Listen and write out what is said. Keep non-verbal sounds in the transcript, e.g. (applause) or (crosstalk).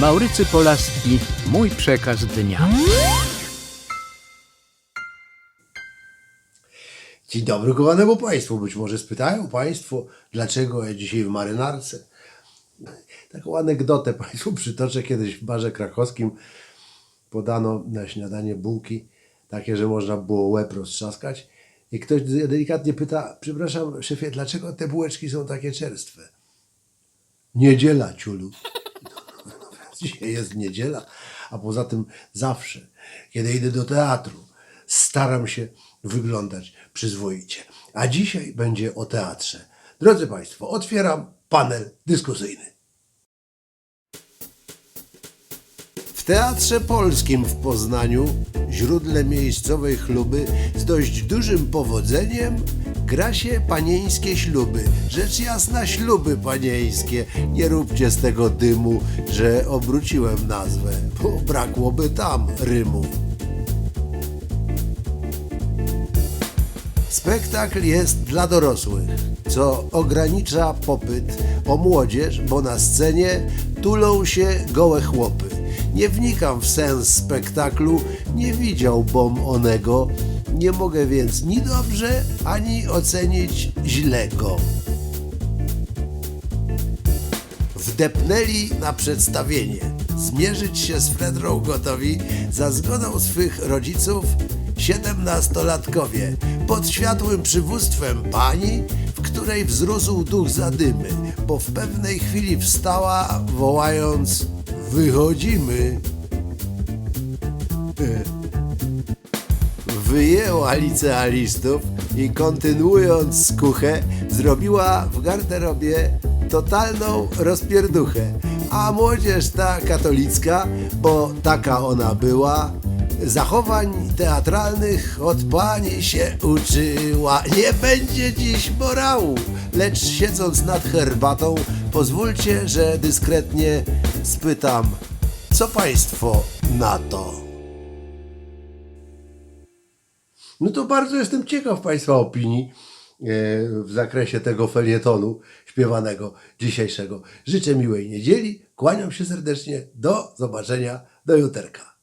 Maurycy Polaski, mój przekaz dnia. Dzień dobry kochanemu Państwu. Być może spytają Państwo, dlaczego ja dzisiaj w marynarce. Taką anegdotę Państwu przytoczę. Kiedyś w barze krakowskim podano na śniadanie bułki, takie, że można było łeb roztrzaskać. I ktoś delikatnie pyta, przepraszam szefie, dlaczego te bułeczki są takie czerstwe? Niedziela, ciulu. (laughs) Dzisiaj jest niedziela, a poza tym zawsze, kiedy idę do teatru, staram się wyglądać przyzwoicie. A dzisiaj będzie o teatrze. Drodzy Państwo, otwieram panel dyskusyjny. W Teatrze Polskim w Poznaniu, źródle miejscowej chluby, z dość dużym powodzeniem gra się panieńskie śluby. Rzecz jasna, śluby panieńskie. Nie róbcie z tego dymu, że obróciłem nazwę, bo brakłoby tam rymu. Spektakl jest dla dorosłych, co ogranicza popyt o młodzież, bo na scenie tulą się gołe chłopy. Nie wnikam w sens spektaklu, nie widziałbym onego, nie mogę więc ni dobrze, ani ocenić źle go. Wdepnęli na przedstawienie. Zmierzyć się z Fredrą gotowi za zgodą swych rodziców siedemnastolatkowie pod światłym przywództwem pani, w której wzrósł duch zadymy, bo w pewnej chwili wstała, wołając Wychodzimy! Wyjęła licealistów i kontynuując skuchę, zrobiła w garderobie totalną rozpierduchę. A młodzież ta katolicka, bo taka ona była, zachowań teatralnych od pani się uczyła. Nie będzie dziś morału, lecz siedząc nad herbatą, pozwólcie, że dyskretnie spytam, co państwo na to? No to bardzo jestem ciekaw Państwa opinii e, w zakresie tego felietonu śpiewanego dzisiejszego. Życzę miłej niedzieli, kłaniam się serdecznie, do zobaczenia, do juterka.